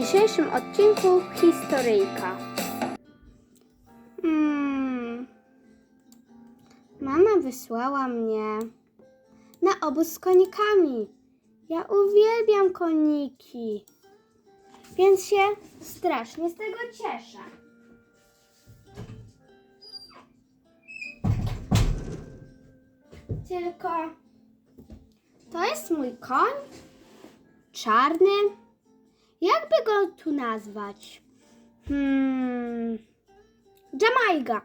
dzisiejszym odcinku historyjka. Hmm. Mama wysłała mnie na obóz z konikami. Ja uwielbiam koniki, więc się strasznie z tego cieszę. Tylko to jest mój koń czarny. Jakby go tu nazwać? Hmm. Jamaica.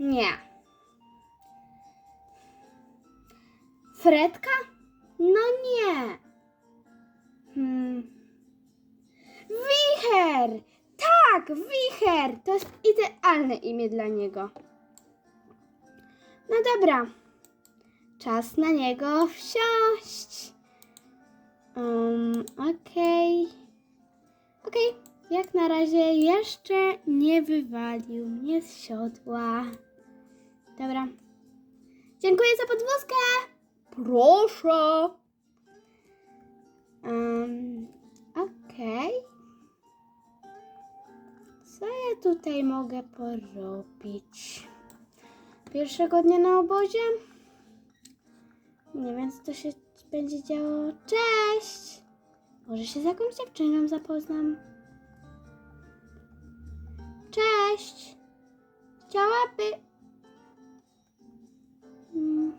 Nie. Fredka? No nie. Hmm. Wicher! Tak, Wicher! To jest idealne imię dla niego. No dobra. Czas na niego wsiąść. Um, okej. Okej, jak na razie jeszcze nie wywalił mnie z siodła. Dobra. Dziękuję za podwózkę. Proszę. Um, okej. Co ja tutaj mogę porobić? Pierwszego dnia na obozie? Nie wiem, co to się będzie działo. Cześć! Może się z jakąś dziewczyną zapoznam. Cześć! Chciałaby... Mm.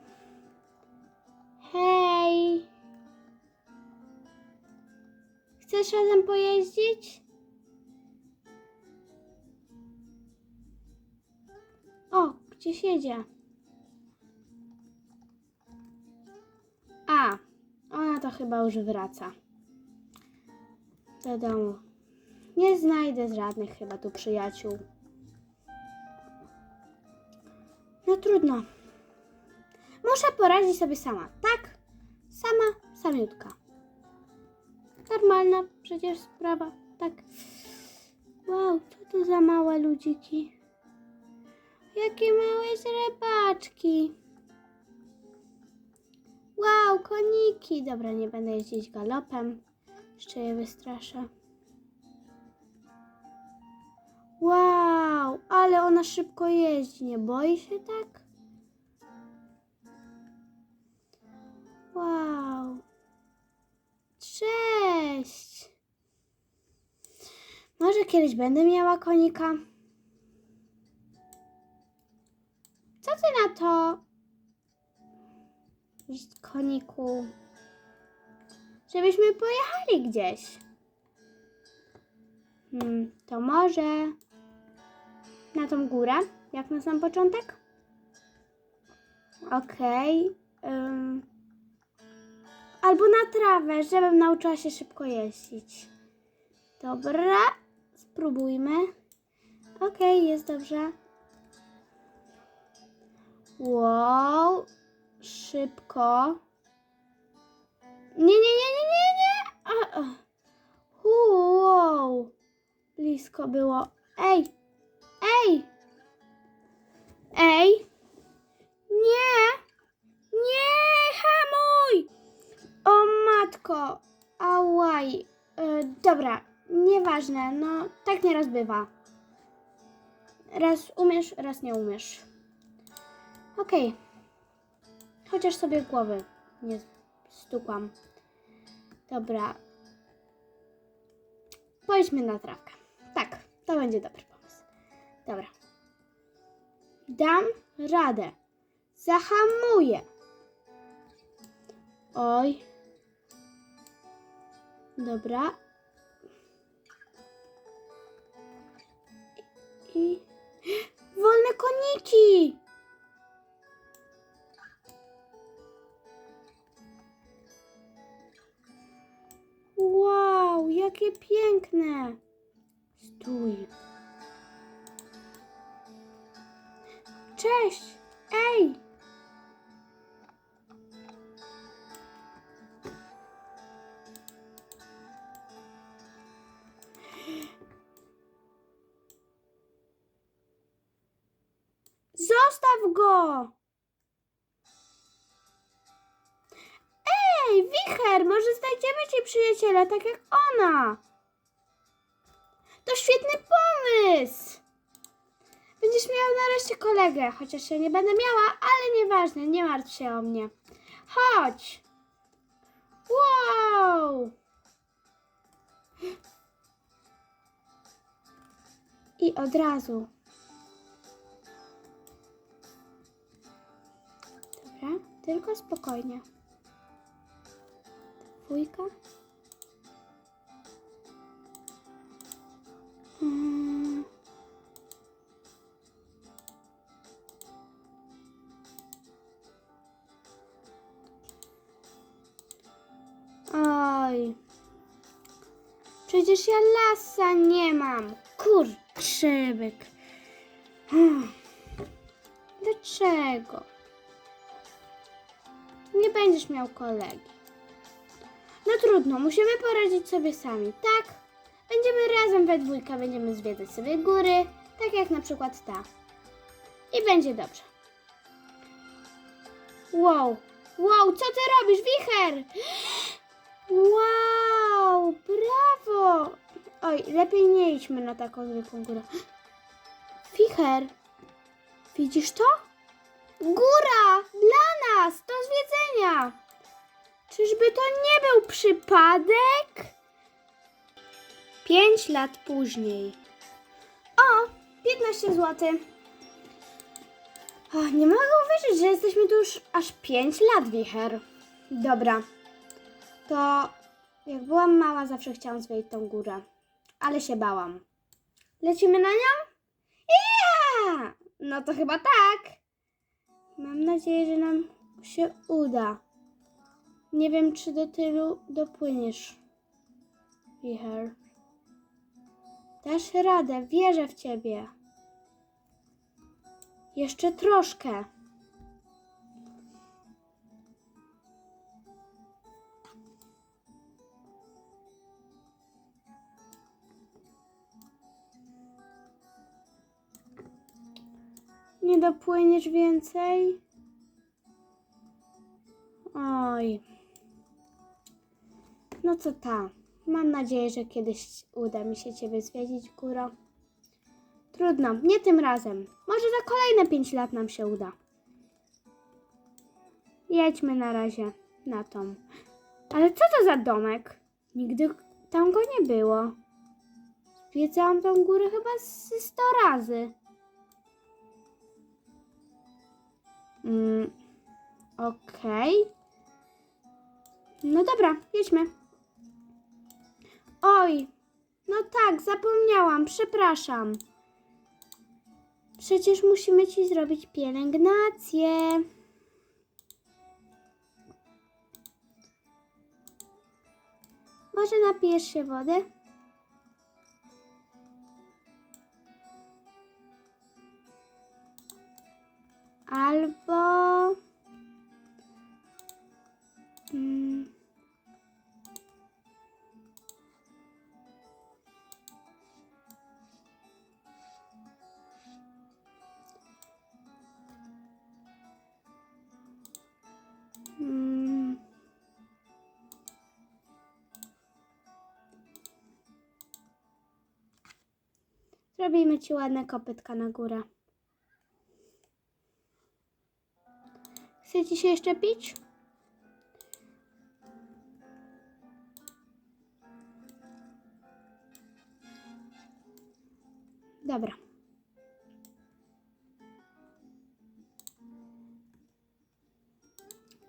Hej! Chcesz razem pojeździć? O, gdzieś jedzie. Chyba już wraca. Do domu. Nie znajdę żadnych chyba tu przyjaciół. No trudno. Muszę poradzić sobie sama, tak? Sama, samiutka. Normalna przecież sprawa, tak? Wow, co to za małe ludziki? Jakie małe źrebaczki. Wow, koniki. Dobra, nie będę jeździć galopem. Jeszcze je wystraszę. Wow, ale ona szybko jeździ. Nie boi się tak? Wow. Cześć. Może kiedyś będę miała konika. Co ty na to? Koniku, żebyśmy pojechali gdzieś. Hmm, to może na tą górę, jak na sam początek? Okej. ym, albo na trawę, żebym nauczyła się szybko jeździć. Dobra, spróbujmy. Okej, jest dobrze. Wow, szybko. Nie, nie, nie, nie, nie, nie. A. Wow, blisko było. Ej, ej, ej. Nie, nie, hamuj. O matko, ałaj. E, dobra, nieważne, no tak nieraz bywa. Raz umiesz, raz nie umiesz. Okej. Chociaż sobie głowy nie stukłam. Dobra. Pojdźmy na trawkę. Tak, to będzie dobry pomysł. Dobra. Dam radę. Zahamuję. Oj. Dobra. I... Wolne koniki! Wow, jakie piękne! Stój. Cześć! Ej! Zostaw go! Ej, Wicher, może znajdziemy ci przyjaciela, tak jak ona. To świetny pomysł! Będziesz miał nareszcie kolegę, chociaż ja nie będę miała, ale nieważne, nie martw się o mnie. Chodź! Wow! I od razu. Dobra, tylko spokojnie. Dwójka. Mm. Oj. Przecież ja lasa nie mam. Kurczybyk. Hmm. Dlaczego? Nie będziesz miał kolegi. No trudno, musimy poradzić sobie sami, tak? Będziemy razem we dwójkę, będziemy zwiedzać sobie góry, tak jak na przykład ta. I będzie dobrze. Wow, wow, co ty robisz, wicher? Wow, brawo! Oj, lepiej nie idźmy na taką zwykłą górę. Wicher, widzisz to? Góra! Dla nas! Do zwiedzenia! Czyżby to nie był przypadek? Pięć lat później. O! 15 zł. O, nie mogę uwierzyć, że jesteśmy tu już aż 5 lat, wicher. Dobra. To jak byłam mała, zawsze chciałam zwiedzić tą górę. Ale się bałam. Lecimy na nią? Ja! No to chyba tak. Mam nadzieję, że nam się uda. Nie wiem, czy do tylu dopłyniesz. Wicher. Dasz radę, wierzę w ciebie. Jeszcze troszkę. Nie dopłyniesz więcej? Oj. No co ta? Mam nadzieję, że kiedyś uda mi się Ciebie zwiedzić, góro. Trudno, nie tym razem. Może za kolejne 5 lat nam się uda. Jedźmy na razie na tą. Ale co to za domek? Nigdy tam go nie było. Zwiedzałam tą górę chyba z 100 razy. Mm, Okej. No dobra, jedźmy. Oj, no tak, zapomniałam, przepraszam. Przecież musimy ci zrobić pielęgnację. Może napijesz się wody? Albo. Mm. Zrobimy ci ładne kopytka na górę. Chce ci się jeszcze pić? Dobra.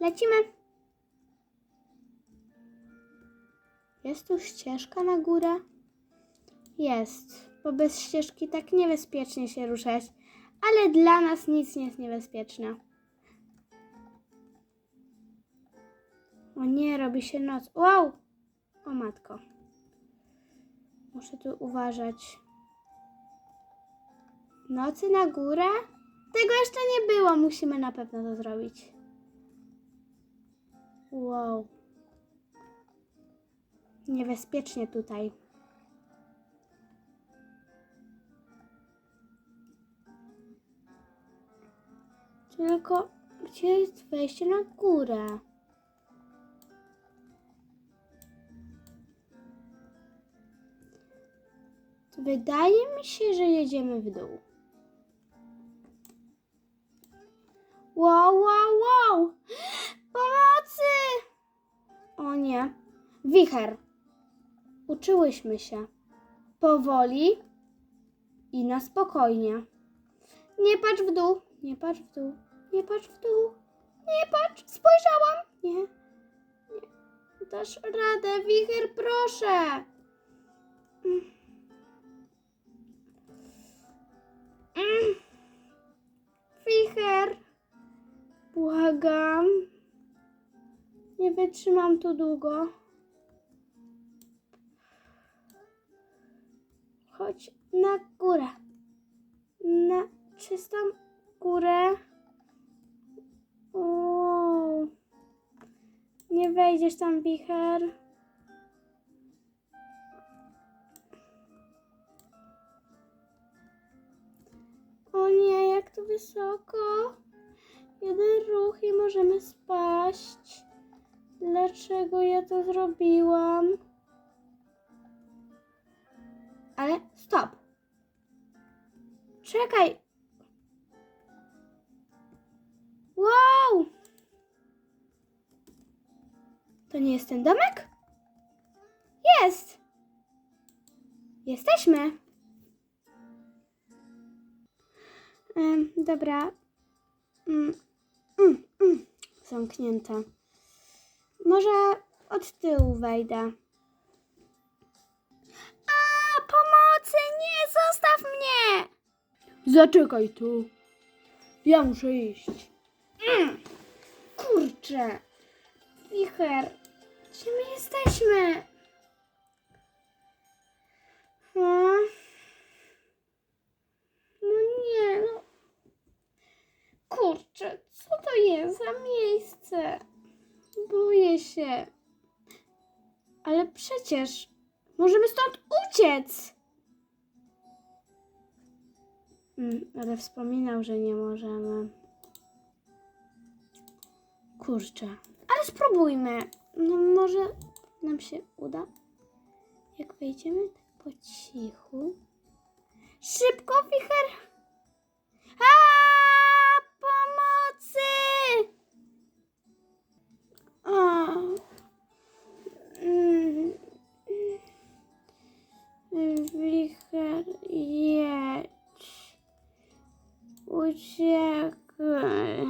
Lecimy. Jest tu ścieżka na górę? Jest, bo bez ścieżki tak niebezpiecznie się ruszać, ale dla nas nic nie jest niebezpieczne. O nie, robi się noc. Wow! O matko. Muszę tu uważać. Nocy na górę? Tego jeszcze nie było. Musimy na pewno to zrobić. Wow. Niebezpiecznie tutaj. Tylko gdzie jest wejście na górę? Wydaje mi się, że jedziemy w dół. Wow, wow, wow! Pomocy! O nie. Wicher. Uczyłyśmy się. Powoli i na spokojnie. Nie patrz w dół, nie patrz w dół, nie patrz w dół, nie patrz, spojrzałam. Nie, nie. Dasz radę, wicher, proszę. Mm. Mm. Wicher, błagam. Nie wytrzymam tu długo. Chodź na górę. Na czystą górę. Nie wejdziesz tam, wicher. O nie, jak tu wysoko. Jeden ruch i możemy spaść. Dlaczego ja to zrobiłam? Ale stop. Czekaj. To nie jest ten domek? Jest! Jesteśmy. Em, dobra. Mm, mm, mm. Zamknięte. Może od tyłu wejdę. A, pomocy! Nie, zostaw mnie! Zaczekaj tu. Ja muszę iść. Mm. Kurczę. Wicher, gdzie my jesteśmy? Hmm? No nie, no. Kurczę, co to jest za miejsce? Boję się. Ale przecież możemy stąd uciec. Mm, ale wspominał, że nie możemy. Kurczę. Ale spróbujmy. No może nam się uda. Jak wejdziemy tak po cichu. Szybko, wicher! A! Pomocy! O. Wicher jedź. Uciekaj.